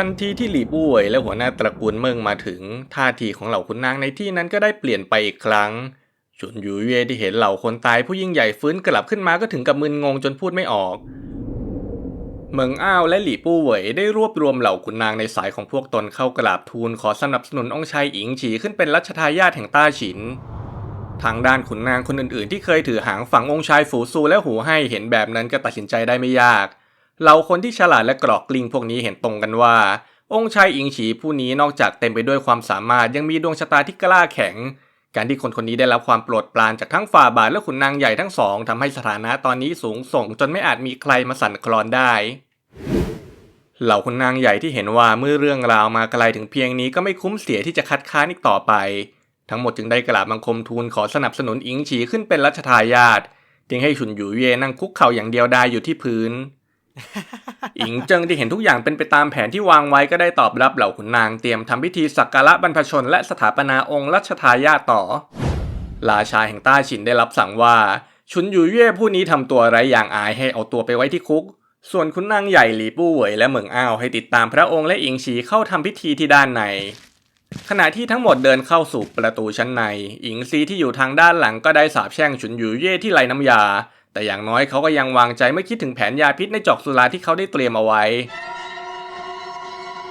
ทันทีที่หลีปู่เว่ยและหัวหน้าตระกูลเมิงมาถึง ท่าทีของเหล่าขุนนางในที่นั้นก็ได้เปลี่ยนไปอีกครั้งฉุนหยูเย่ที่เห็นเหล่าคนตายผู้ยิ่งใหญ่ฟื้นกลับขึ้นมาก็ถึงกับมึนงงจนพูดไม่ออก เมิงอ้าวและหลี่ปู่เหวยได้รวบรวมเหล่าขุนนางในสายของพวกตนเข้ากราบทูลขอสนับสนุนองค์ชายอิงฉีขึ้นเป็นรัชทายาทแห่งต้าฉิน ทางด้านขุนนางคนอื่นๆ ที่เคยถือหางฝั่งองค์ชายฝูซูและหูให้เห็นแบบนั้นก็ตัดสินใจได้ไม่ยาก เหล่าคนที่ฉลาดและกรอกกลิงพวกนี้เห็นตรงกันว่า องค์ชายอิงฉีผู้นี้นอกจากเต็มไปด้วยความสามารถยังมีดวงชะตาที่กล้าแข็ง การที่คนคนนี้ได้รับความโปรดปรานจากทั้งฝ่าบาทและขุนนางใหญ่ทั้งสองทำให้สถานะตอนนี้สูงส่งจนไม่อาจมีใครมาสั่นคลอนได้เหล่าขุนนางใหญ่ที่เห็นว่าเมื่อเรื่องราวมาไกลถึงเพียงนี้ก็ไม่คุ้มเสียที่จะคัดค้านอีกต่อไป ทั้งหมดจึงได้กราบบังคมทูลขอสนับสนุนอิงฉีขึ้นเป็นรัชทายาทจึงให้ฉุนหยูเย่นั่งคุกเข่าอย่างเดียวดายอยู่ที่พื้น อิงเจิงที่เห็นทุกอย่างเป็นไปตามแผนที่วางไว้ก็ได้ตอบรับเหล่าขุนนางเตรียมทำพิธีสักการะบรรพชน และสถาปนาองค์รัชทายาทต่อ ราชาแห่งต้าฉินได้รับสั่งว่า ชุนหยูเย่ผู้นี้ทำตัวไร้อย่างอายให้เอาตัวไปไว้ที่คุก ส่วนขุนนางใหญ่หลีปู่เหวยและเหมิงอ้าวให้ติดตามพระองค์และอิงฉีเข้าทำพิธีที่ด้านในขณะที่ทั้งหมดเดินเข้าสู่ประตูชั้นใน อิงซีที่อยู่ทางด้านหลังก็ได้สาบแช่งฉุนหยูเย่ที่ไรน้ำยา แต่อย่างน้อยเขาก็ยังวางใจเมื่อคิดถึงแผนยาพิษในจอกสุราที่เขาได้เตรียมเอาไว้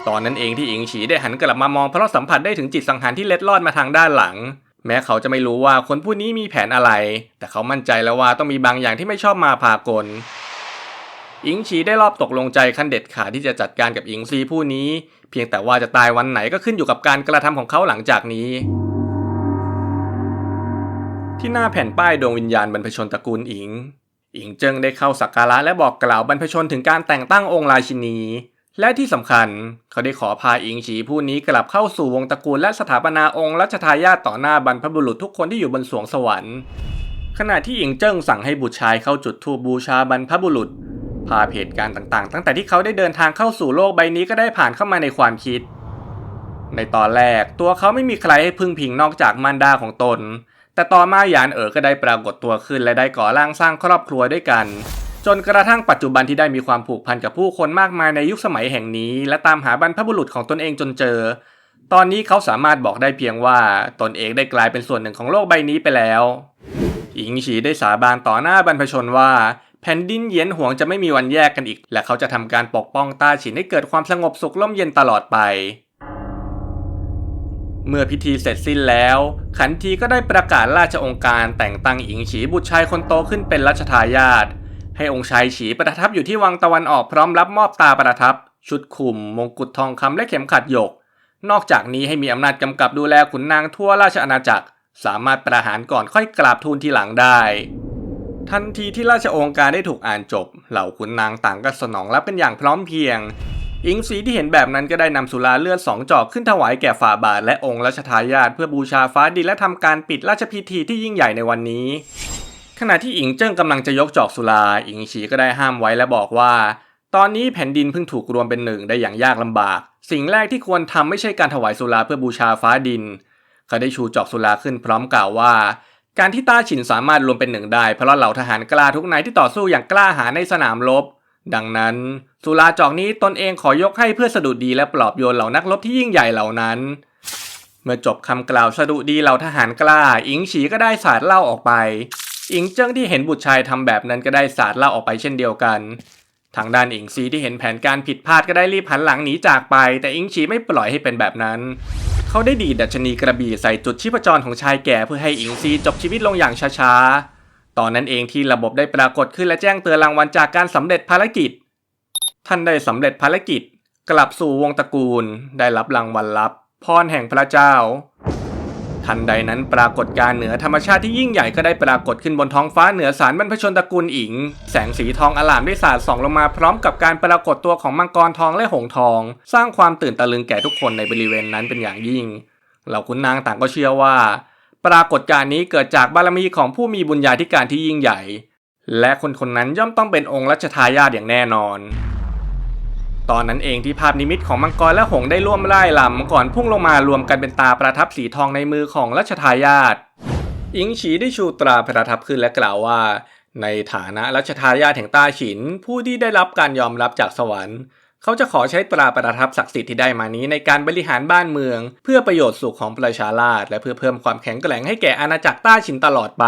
ตอนนั้นเองที่อิงฉีได้หันกลับมามองเพราะสัมผัสได้ถึงจิตสังหารที่เล็ดลอดมาทางด้านหลัง แม้เขาจะไม่รู้ว่าคนผู้นี้มีแผนอะไร แต่เขามั่นใจแล้วว่าต้องมีบางอย่างที่ไม่ชอบมาพากลอิงฉีได้รอบตกลงใจขั้นเด็ดขาดที่จะจัดการกับอิงซีผู้นี้ เพียงแต่ว่าจะตายวันไหนก็ขึ้นอยู่กับการกระทำของเขาหลังจากนี้ ที่หน้าแผ่นป้ายดวงวิญญาณบรรพชนตระกูลอิง อิงเจิงได้เข้าสักการะและบอกกล่าวบรรพชนถึงการแต่งตั้งองค์ราชินี และที่สำคัญเขาได้ขอพาอิงฉีผู้นี้กลับเข้าสู่วงตระกูลและสถาปนาองค์รัชทายาทต่อหน้าบรรพบุรุษทุกคนที่อยู่บนสวงสวรรค์ขณะที่อิงเจิ้งสั่งให้บุตรชายเข้าจุดธูปบูชาบรรพบุรุษ ภาพเหตุการณ์ต่างๆ ตั้งแต่ที่เขาได้เดินทางเข้าสู่โลกใบนี้ก็ได้ผ่านเข้ามาในความคิด ในตอนแรกตัวเขาไม่มีใครให้พึ่งพิงนอกจากมารดาของตน แต่ต่อมาหยานเอ๋อก็ได้ปรากฏตัวขึ้นและได้ก่อร่างสร้างครอบครัวด้วยกัน จนกระทั่งปัจจุบันที่ได้มีความผูกพันกับผู้คนมากมายในยุคสมัยแห่งนี้ และตามหาบรรพบุรุษของตนเองจนเจอ ตอนนี้เขาสามารถบอกได้เพียงว่าตนเองได้กลายเป็นส่วนหนึ่งของโลกใบนี้ไปแล้ว อิงฉีได้สาบานต่อหน้าบรรพชนว่าแผ่นดินเย็นหวงจะไม่มีวันแยกกันอีก และเขาจะทำการปกป้องต้าฉินให้เกิดความสงบสุขร่มเย็นตลอดไป เมื่อพิธีเสร็จสิ้นแล้ว ขันทีก็ได้ประกาศราชองค์การแต่งตั้งอิงฉีบุตรชายคนโตขึ้นเป็นรัชทายาทให้องค์ชายฉีประทับอยู่ที่วังตะวันออกพร้อมรับมอบตาประทับ ชุดคุม มงกุฎทองคำและเข็มขัดหยก นอกจากนี้ให้มีอำนาจกำกับดูแลขุนนางทั่วราชอาณาจักร สามารถประหารก่อนค่อยกราบทูลทีหลังได้ ทันทีที่ราชองค์การได้ถูกอ่านจบ เหล่าขุนนางต่างก็สนองรับเป็นอย่างพร้อมเพรียง อิงสีที่เห็นแบบนั้นก็ได้นำสุราเลือดสองจอกขึ้นถวายแก่ฝ่าบาทและองค์รัชทายาทเพื่อบูชาฟ้าดินและทำการปิดราชพิธีที่ยิ่งใหญ่ในวันนี้ขณะที่อิงเจิ้งกำลังจะยกจอกสุรา อิงฉีก็ได้ห้ามไว้และบอกว่า ตอนนี้แผ่นดินเพิ่งถูกรวมเป็นหนึ่งได้อย่างยากลำบาก สิ่งแรกที่ควรทำไม่ใช่การถวายสุราเพื่อบูชาฟ้าดิน เขาได้ชูจอกสุราขึ้นพร้อมกล่าวว่า การที่ต้าฉินสามารถรวมเป็นหนึ่งได้เพราะเหล่าทหารกล้าทุกนายที่ต่อสู้อย่างกล้าหาญในสนามรบ ดังนั้น สุราจอกนี้ตนเองขอยกให้เพื่อสะดุดดีและปลอบโยนเหล่านักรบที่ยิ่งใหญ่เหล่านั้น เมื่อจบคำกล่าวสะดุดีเหล่าทหารกล้า อิงฉีก็ได้สาดเล้าออกไป อิงเจิ้งที่เห็นบุตรชายทำแบบนั้นก็ได้สาดเล้าออกไปเช่นเดียวกัน ทางด้านอิงซีที่เห็นแผนการผิดพลาดก็ได้รีบหันหลังหนีจากไป แต่อิงฉีไม่ปล่อยให้เป็นแบบนั้น เขาได้ดีดดัชนีกระบี่ใส่จุดชีพจรของชายแก่เพื่อให้อิงซีจบชีวิตลงอย่างช้าๆ ตอนนั้นเองที่ระบบได้ปรากฏขึ้นและแจ้งเตือนรางวัลจากการสำเร็จภารกิจ ท่านได้สำเร็จภารกิจกลับสู่วงตระกูลได้รับรางวัลลับพรแห่งพระเจ้า ทันใดนั้นปรากฏการเหนือธรรมชาติที่ยิ่งใหญ่ก็ได้ปรากฏขึ้นบนท้องฟ้าเหนือสารบรรพชนตระกูลอิง แสงสีทองอลามได้สาดส่องลงมาพร้อมกับการปรากฏตัวของมังกรทองและหงส์ทอง สร้างความตื่นตะลึงแก่ทุกคนในบริเวณนั้นเป็นอย่างยิ่ง เหล่าขุนนางต่างก็เชื่อว่า ปรากฏการนี้เกิดจากบารมีของผู้มีบุญญาธิการที่ยิ่งใหญ่ และคนคนนั้นย่อมต้องเป็นองค์รัชทายาทอย่างแน่นอน ตอนนั้นเองที่ภาพนิมิตของมังกรและหงส์ได้ร่วมไล่ลำก่อนพุ่งลงมารวมกันเป็นตาประทับสีทองในมือของรัชทายาทอิงฉีได้ชูตราประทับขึ้นและกล่าวว่า ในฐานะรัชทายาทแห่งต้าฉิน ผู้ที่ได้รับการยอมรับจากสวรรค์ เขาจะขอใช้ตราประทับศักดิ์สิทธิ์ที่ได้มานี้ในการบริหารบ้านเมือง เพื่อประโยชน์สุขของประชาราษฎรและเพื่อเพิ่มความแข็งแกร่งให้แก่อาณาจักรต้าชินตลอดไป